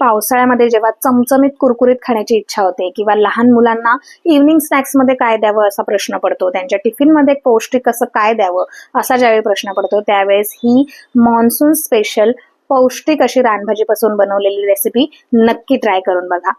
पावसाळ्यामध्ये जेव्हा चमचमीत कुरकुरीत खाण्याची इच्छा होते किंवा लहान मुलांना इव्हनिंग स्नॅक्समध्ये काय द्यावं असा प्रश्न पडतो त्यांच्या टिफिनमध्ये पौष्टिक असं काय द्यावं असा ज्यावेळी प्रश्न पडतो त्यावेळेस ही मॉन्सून स्पेशल पौष्टिक अशी रानभाजीपासून बनवलेली रेसिपी नक्की ट्राय करून बघा.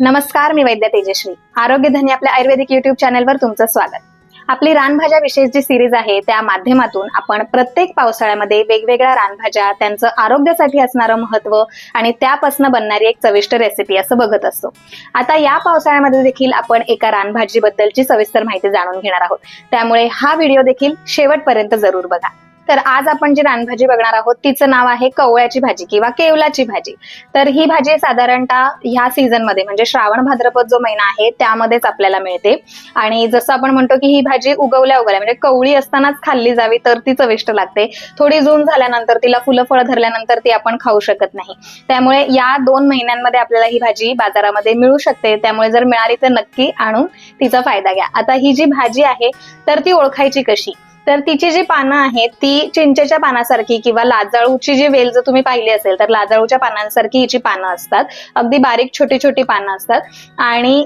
नमस्कार मी वैद्य तेजश्री आरोग्य धनी आपल्या आयुर्वेदिक युट्यूब चॅनलवर तुमचं स्वागत. आपली रानभाज्या विशेष जी सिरीज आहे त्या माध्यमातून आपण प्रत्येक पावसाळ्यामध्ये वेगवेगळ्या रानभाज्या त्यांचं आरोग्यासाठी असणारं महत्त्व आणि त्यापासून बनणारी एक चविष्ट रेसिपी असं बघत असतो. आता या पावसाळ्यामध्ये देखील आपण एका रानभाजीबद्दलची सविस्तर माहिती जाणून घेणार आहोत. त्यामुळे हा व्हिडिओ देखील शेवटपर्यंत जरूर बघा. तर आज आपण जी रानभाजी बघणार आहोत तिचं नाव आहे कवळ्याची भाजी किंवा केवलाची भाजी. तर ही भाजी साधारणतः ह्या सीझनमध्ये म्हणजे श्रावण भाद्रपद जो महिना आहे त्यामध्येच आपल्याला मिळते. आणि जसं आपण म्हणतो की ही भाजी उगवल्या उगवल्या म्हणजे कवळी असतानाच खाल्ली जावी तर ती चविष्ट लागते. थोडी जून झाल्यानंतर तिला फुलं फळं धरल्यानंतर ती आपण खाऊ शकत नाही. त्यामुळे या दोन महिन्यांमध्ये आपल्याला ही भाजी बाजारामध्ये मिळू शकते. त्यामुळे जर मिळाली तर नक्की आणून तिचा फायदा घ्या. आता ही जी भाजी आहे तर ती ओळखायची कशी? तर तिची जी पानं आहेत ती चिंचेच्या पानासारखी किंवा लाजाळूची जी वेल जर तुम्ही पाहिली असेल तर लाजाळूच्या पानांसारखी हिची पानं असतात. अगदी बारीक छोटी छोटी पानं असतात. आणि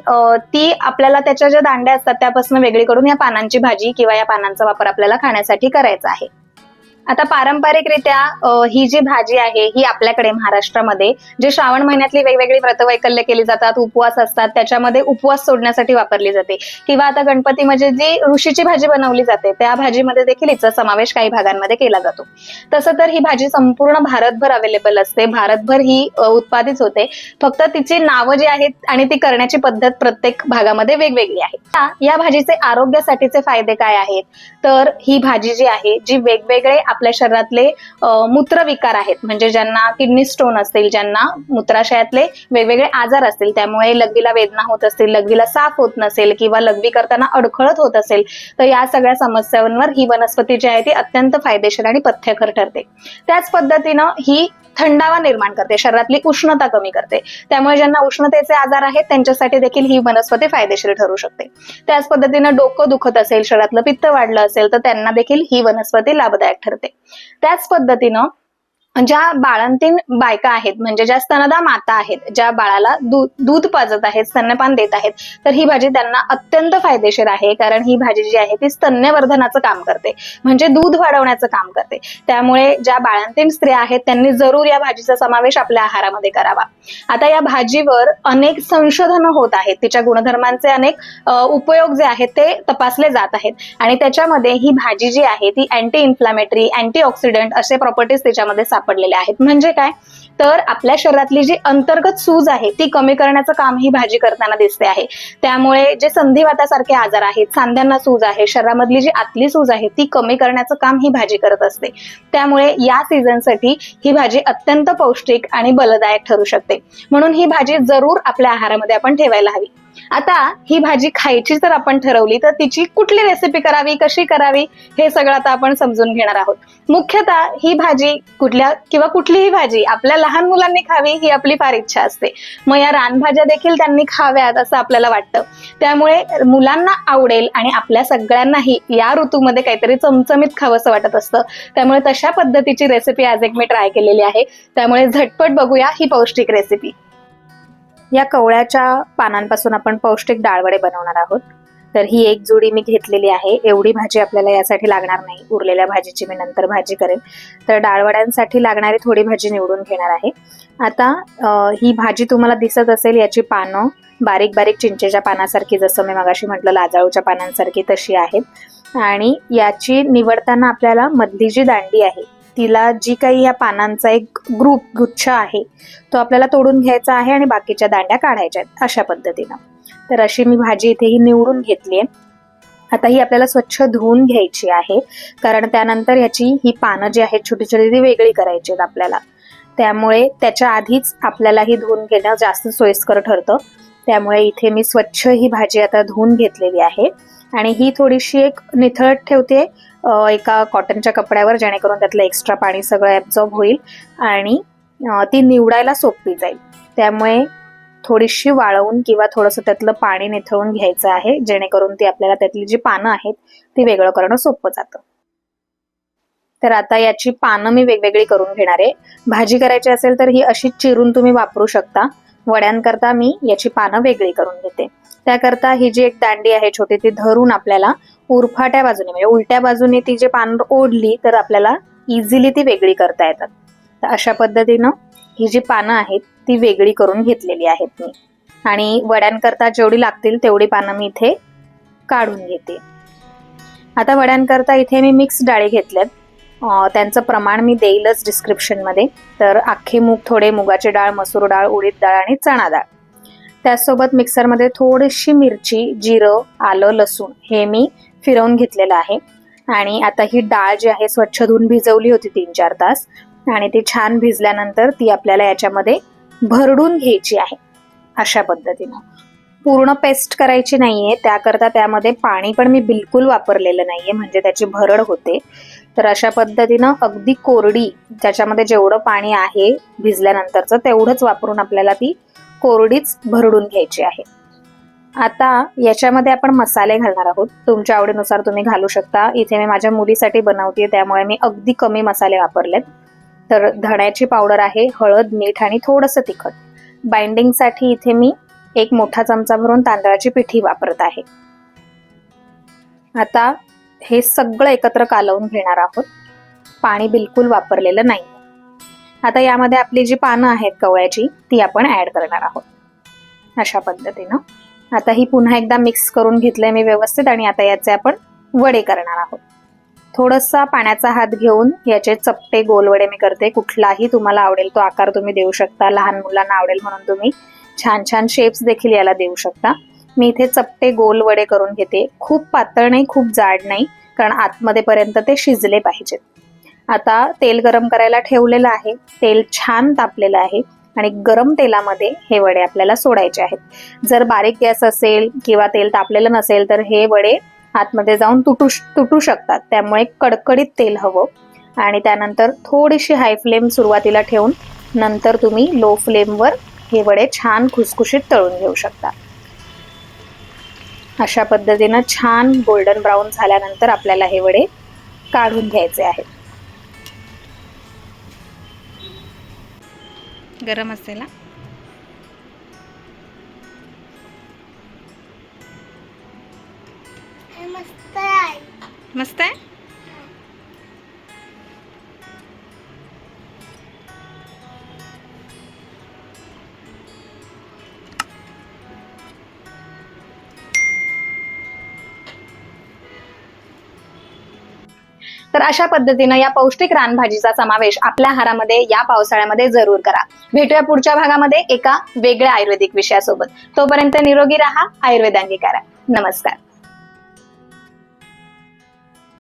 ती आपल्याला त्याच्या ज्या दांड्या असतात त्यापासून वेगळी करून या पानांची भाजी किंवा या पानांचा वापर आपल्याला खाण्यासाठी करायचा आहे. आता पारंपरिकरित्या ही जी भाजी आहे ही आपल्याकडे महाराष्ट्रामध्ये जे श्रावण महिन्यातली वेगवेगळी व्रतवैकल्य केली जातात उपवास असतात त्याच्यामध्ये उपवास सोडण्यासाठी वापरली जाते. किंवा आता गणपती म्हणजे जी ऋषीची भाजी बनवली जाते त्या भाजीमध्ये देखील हिचा समावेश काही भागांमध्ये केला जातो. तसं तर ही भाजी संपूर्ण भारतभर अवेलेबल असते. भारतभर ही उत्पादित होते. फक्त तिची नावं जी आहेत आणि ती करण्याची पद्धत प्रत्येक भागामध्ये वेगवेगळी आहे. या भाजीचे आरोग्यासाठीचे फायदे काय आहेत? तर ही भाजी जी आहे जी वेगवेगळे आपल्या शरीरातले मूत्रविकार आहेत. म्हणजे ज्यांना किडनी स्टोन असतील ज्यांना मूत्राशयातले वेगवेगळे आजार असतील त्यामुळे लघवीला वेदना होत असतील लघवीला साफ होत नसेल किंवा लघवी करताना अडखळत होत असेल तर या सगळ्या समस्यांवर ही वनस्पती जी आहे ती अत्यंत फायदेशीर आणि पथ्यकर ठरते. त्याच पद्धतीनं ही थंडावा निर्माण करते शरीरातली उष्णता कमी करते. त्यामुळे ज्यांना उष्णतेचे आजार आहेत त्यांच्यासाठी देखील ही वनस्पती फायदेशीर ठरू शकते. त्याच पद्धतीनं डोकं दुखत असेल शरीरातलं पित्त वाढलं असेल तर त्यांना देखील ही वनस्पती लाभदायक ठरते. त्याच पद्धतीनं ज्या बाळंतीण बायका आहेत म्हणजे ज्या स्तनदा माता आहेत ज्या बाळाला दूध दूध पाजत आहेत स्तन्यपान देत आहेत तर ही भाजी त्यांना अत्यंत फायदेशीर आहे कारण ही भाजी जी आहे ती स्तन्यवर्धनाचं काम करते. म्हणजे दूध वाढवण्याचं काम करते. त्यामुळे ज्या बाळंतीण स्त्रिया आहेत त्यांनी जरूर या भाजीचा समावेश आपल्या आहारामध्ये करावा. आता या भाजीवर अनेक संशोधनं होत आहेत. तिच्या गुणधर्मांचे अनेक उपयोग जे आहेत ते तपासले जात आहेत. आणि त्याच्यामध्ये ही भाजी जी आहे ती अँटी इन्फ्लामेटरी अँटी ऑक्सिडंट असे प्रॉपर्टीज त्याच्यामध्ये सापडलेले आहेत. म्हणजे काय? तर आपल्या शरीरातली जी अंतर्गत सूज आहे ती कमी करण्याचं काम ही भाजी करताना दिसते आहे. त्यामुळे जे संधिवातासारखे आजार आहेत सांध्यांना सूज आहे शरीरामधली जी आतली सूज आहे ती कमी करण्याचं काम ही भाजी करत असते. त्यामुळे या सीझनसाठी ही भाजी अत्यंत पौष्टिक आणि बलदायक ठरू शकते. म्हणून ही भाजी जरूर आपल्या आहारामध्ये आपण ठेवायला हवी. आता ही भाजी खायची जर आपण ठरवली तर तिची कुठली रेसिपी करावी कशी करावी हे सगळं आता आपण समजून घेणार आहोत. मुख्यतः ही भाजी कुठल्या किंवा कुठलीही भाजी आपल्या लहान मुलांनी खावी ही आपली फार इच्छा असते. मग या रानभाज्या देखील त्यांनी खाव्यात असं आपल्याला वाटतं. त्यामुळे मुलांना आवडेल आणि आपल्या सगळ्यांनाही या ऋतूमध्ये काहीतरी चमचमीत खावंसं वाटत असतं. त्यामुळे तशा पद्धतीची रेसिपी आज एक मी ट्राय केलेली आहे. त्यामुळे झटपट बघूया ही पौष्टिक रेसिपी या कवळ्याच्या पानांपासून आपण पौष्टिक डाळवडे बनवणार आहोत. तर ही एक जोडी मी घेतलेली आहे. एवढी भाजी आपल्याला यासाठी लागणार नाही. उरलेल्या भाजीची मी नंतर भाजी करेन. तर डाळवड्यांसाठी लागणारी थोडी भाजी निवडून घेणार आहे. आता ही भाजी तुम्हाला दिसत असेल याची पानं बारीक बारीक चिंचेच्या पानासारखी जसं मी मगाशी म्हटलं लाजाळूच्या पानांसारखी तशी आहेत. आणि याची निवडताना आपल्याला मधली जी दांडी आहे तिला जी काही या पानांचा एक ग्रुप गुच्छ आहे तो आपल्याला तोडून घ्यायचा आहे आणि बाकीच्या दांड्या काढायच्या आहेत अशा पद्धतीनं. तर अशी मी भाजी इथे ही निवडून घेतली आहे. आता ही आपल्याला स्वच्छ धुवून घ्यायची आहे कारण त्यानंतर याची ही पानं जी आहेत छोटी छोटी ती वेगळी करायची आहेत आपल्याला. त्यामुळे त्याच्या आधीच आपल्याला ही धुवून घेणं जास्त सोयीस्कर ठरतं. त्यामुळे इथे मी स्वच्छ ही भाजी आता धुवून घेतलेली आहे. आणि ही थोडीशी एक निथळत ठेवते एका कॉटनच्या कपड्यावर जेणेकरून त्यातलं एक्स्ट्रा पाणी सगळं ॲब्झॉर्ब होईल आणि ती निवडायला सोपी जाईल. त्यामुळे थोडीशी वाळवून किंवा थोडंसं त्यातलं पाणी निथळून घ्यायचं आहे जेणेकरून ती आपल्याला त्यातली जी पानं आहेत ती वेगळं करणं सोपं जातं. तर आता याची पानं मी वेगवेगळी करून घेणार आहे. भाजी करायची असेल तर ही अशी चिरून तुम्ही वापरू शकता. वड्यांकरता मी याची पानं वेगळी करून घेते. त्याकरता ही जी एक दांडी आहे छोटी ती धरून आपल्याला उरफाट्या बाजूने म्हणजे उलट्या बाजूने ती जे पान ओढली तर आपल्याला इझिली ती वेगळी करता येतात. तर अशा पद्धतीनं ही जी पानं आहेत ती वेगळी करून घेतलेली आहेत मी. आणि वड्यांकरता जेवढी लागतील तेवढी पानं मी इथे काढून घेते. आता वड्यांकरता इथे मी मिक्स डाळी घेतल्यात. त्यांचं प्रमाण मी देईलच डिस्क्रिप्शनमध्ये तर अख्खे मूग थोडे मुगाची डाळ मसूर डाळ उडीद डाळ आणि चणा डाळ. त्याचसोबत मिक्सरमध्ये थोडीशी मिरची जिरं आलं लसूण हे मी फिरवून घेतलेलं आहे. आणि आता ही डाळ जी आहे स्वच्छ धुवून भिजवली होती तीन चार तास. आणि ती छान भिजल्यानंतर ती आपल्याला याच्यामध्ये भरडून घ्यायची आहे अशा पद्धतीनं. पूर्ण पेस्ट करायची नाहीये त्याकरता त्यामध्ये पाणी पण मी बिलकुल वापरलेलं नाहीये म्हणजे त्याची भरड होते. तर अशा पद्धतीनं अगदी कोरडी ज्याच्यामध्ये जेवढं पाणी आहे भिजल्यानंतरचं तेवढंच वापरून आपल्याला ती कोरडीच भरडून घ्यायची आहे. आता याच्यामध्ये आपण मसाले घालणार आहोत. तुमच्या आवडीनुसार तुम्ही घालू शकता. इथे मी माझ्या मुलीसाठी बनवते त्यामुळे मी अगदी कमी मसाले वापरलेत. तर धण्याची पावडर आहे हळद मीठ आणि थोडंसं तिखट. बाइंडिंगसाठी इथे मी एक मोठा चमचा भरून तांदळाची पिठी वापरत आहे. आता हे सगळं एकत्र कालवून घेणार आहोत. पाणी बिलकुल वापरलेलं नाही. आता यामध्ये आपली जी पानं आहेत कवळ्याची ती आपण ऍड करणार आहोत. अशा पद्धतीनं. आता ही पुन्हा एकदा मिक्स करून घेतलंय मी व्यवस्थित आणि आता याचे आपण वडे करणार आहोत. थोडासा पाण्याचा हात घेऊन याचे चपटे गोल वडे मी करते. कुठलाही तुम्हाला आवडेल तो आकार तुम्ही देऊ शकता. लहान मुलांना आवडेल म्हणून तुम्ही छान छान शेप्स देखील याला देऊ शकता. मी इथे चपटे गोल वडे करून घेते. खूप पातळ नाही खूप जाड नाही कारण आतमध्ये पर्यंत ते शिजले पाहिजेत. आता तेल गरम करायला ठेवलेलं आहे. तेल छान तापलेलं आहे आणि गरम तेलामध्ये हे वडे आपल्याला सोडायचे आहेत. जर बारीक गॅस असेल किंवा तेल तापलेलं नसेल तर हे वडे आतमध्ये जाऊन तुटू तुटू शकतात. त्यामुळे कडकडीत तेल हवं. आणि त्यानंतर थोडीशी हाय फ्लेम सुरुवातीला ठेवून नंतर तुम्ही लो फ्लेमवर हे वडे छान खुसखुशीत तळून घेऊ शकता. अशा पद्धतीनं छान गोल्डन ब्राऊन झाल्यानंतर आपल्याला हे वडे काढून घ्यायचे आहेत. गरम असेल? मस्त आहे. मस्त आहे? तर अशा पद्धतीनं या पौष्टिक रानभाजीचा समावेश आपल्या आहारामध्ये या पावसाळ्यामध्ये जरूर करा. भेटूया पुढच्या भागामध्ये एका वेगळ्या आयुर्वेदिक विषयासोबत. तोपर्यंत निरोगी राहा आयुर्वेद अंगीकारा नमस्कार.